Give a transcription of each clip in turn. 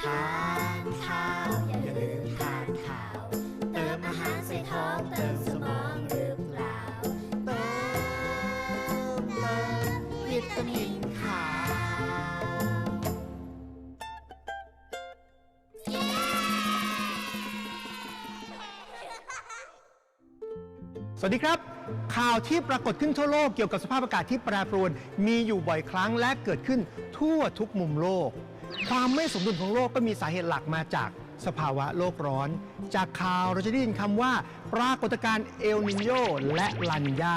ทานข้าว อย่าลืมทานข้าว เติมอาหารใส่ท้องเติมสมองหรือเปล่าเติมเติมวิตามินขาวสวัสดีครับ ข่าวที่ปรากฏขึ้นทั่วโลกเกี่ยวกับสภาพอากาศที่แปรปรวน มีอยู่บ่อยครั้งและเกิดขึ้นทั่วทุกมุมโลก ความไม่สมดุลของโลกก็มีสาเหตุหลักมาจากสภาวะโลกร้อน จากข่าวเราจะได้ยินคำว่า ปรากฏการณ์เอลนิโยและลานิญา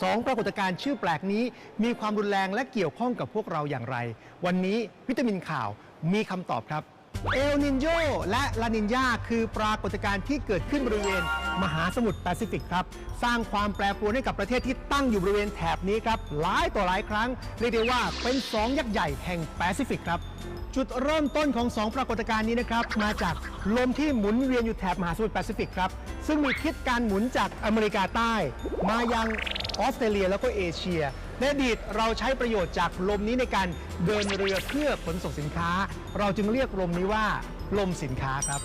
สองปรากฏการณ์ชื่อแปลกนี้ มีความรุนแรงและเกี่ยวข้องกับพวกเราอย่างไร วันนี้วิตามินข่าวมีคำตอบครับ เอลนินโยและลานินยาคือปรากฏการณ์ที่เกิดขึ้นบริเวณมหาสมุทรแปซิฟิกครับ สร้างความแปรปรวนให้กับประเทศที่ตั้งอยู่บริเวณแถบนี้ครับ หลายต่อหลายครั้ง เรียกได้ว่าเป็นสองยักษ์ใหญ่แห่งแปซิฟิกครับจุดเริ่มต้นของ 2 ปรากฏการณ์นี้นะครับ มาจากลมที่หมุนเวียนอยู่แถบมหาสมุทรแปซิฟิกครับ ซึ่งมีทิศการหมุนจากอเมริกาใต้ มายังออสเตรเลียแล้วก็เอเชียในอดีตเราใช้ประโยชน์จากลมนี้ในการเดินเรือเพื่อขนส่งสินค้า เราจึงเรียกลมนี้ว่าลมสินค้าครับ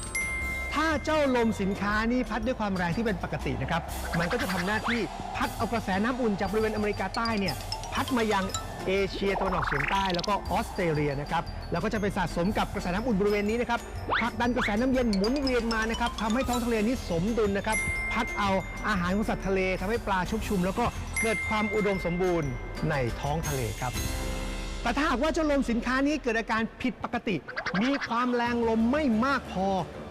ถ้าเจ้าลมสินค้านี่พัดด้วยความแรงที่เป็นปกตินะครับ มันก็จะทำหน้าที่พัดเอากระแสน้ำอุ่นจากบริเวณอเมริกาใต้เนี่ยพัดมายังเอเชียตะวันออกเฉียงใต้แล้วก็ออสเตรเลียนะครับแล้วก็จะไปสะสมกับกระแสน้ำอุ่นบริเวณนี้นะครับผลักดันกระแสน้ำเย็นหมุนเวียนมานะครับทำให้ท้องทะเลนี้สมดุลนะครับ พัดเอาอาหารของสัตว์ทะเลทำให้ปลาชุกชุม แล้วก็เกิดความอุดมสมบูรณ์ในท้องทะเลครับ แต่ถ้าหากว่าเจ้าลมสินค้านี้เกิดอาการผิดปกติ มีความแรงลมไม่มากพอ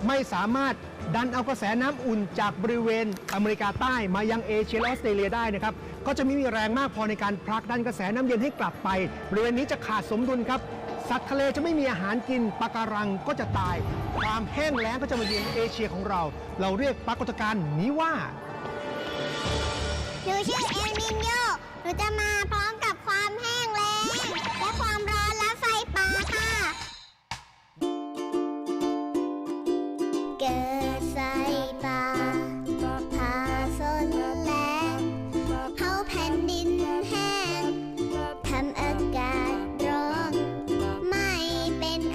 ไม่สามารถดันเอากระแสน้ำอุ่นจากบริเวณอเมริกาใต้มายังเอเชียและออสเตรเลียได้นะครับก็จะไม่มีแรงมากพอในการผลักดันกระแสน้ำเย็นให้กลับไป บริเวณนี้จะขาดสมดุลครับสัตว์ทะเลจะไม่มีอาหารกินปะการังก็จะตาย ความแห้งแล้งก็จะมาเยือนเอเชียของเรา เราเรียกปรากฏการณ์นี้ว่าหนูชื่อเอลนิโยหนูจะมาพร้อม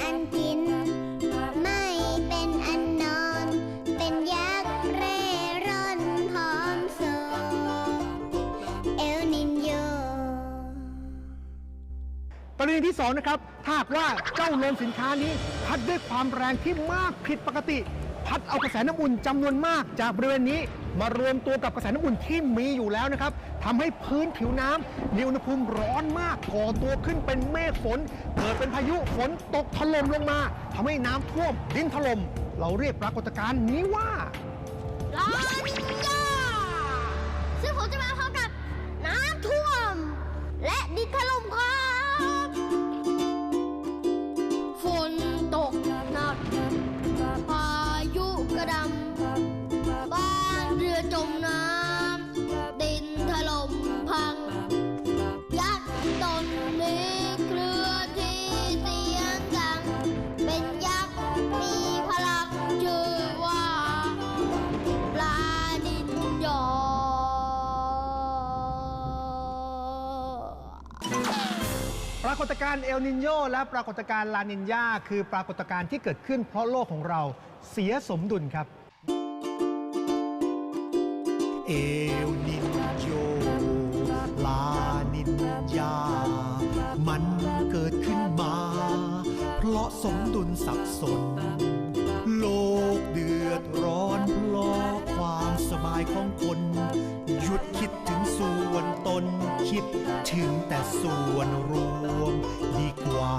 อันกิน ไม่เป็นอันนอน เป็นยักษ์เร่ร่อนผอมโซเอลนินโย กรณีที่2นะครับถ้าหากว่าเจ้าลมสินค้านี้พัดด้วยความแรงที่มากผิดปกติ พัดเอากระแสน้ำอุ่นจำนวนมากจากบริเวณนี้ มารวมตัวกับกระแสน้ำอุ่นที่มีอยู่แล้วนะครับทำให้พื้นผิวน้ำมีอุณหภูมิร้อนมากก่อตัวขึ้นเป็นเมฆฝน เกิดเป็นพายุฝนตกถล่มลงมาทำให้น้ำท่วมดินถล่มเราเรียกปรากฏการณ์นี้ว่าร้อนยาซึ่งผมจะมา ปรากฏการณ์เอลนินโยและปรากฏการณ์ลานินยาคือปรากฏการณ์ที่เกิดขึ้นเพราะโลกของเราเสียสมดุลครับเอลนินโยลานินยา มันเกิดขึ้นมา เพราะสมดุลสับสน โลกเดือดร้อนเพราะความสบายของคน หยุดคิด คิดถึงแต่ส่วนรวมดีกว่า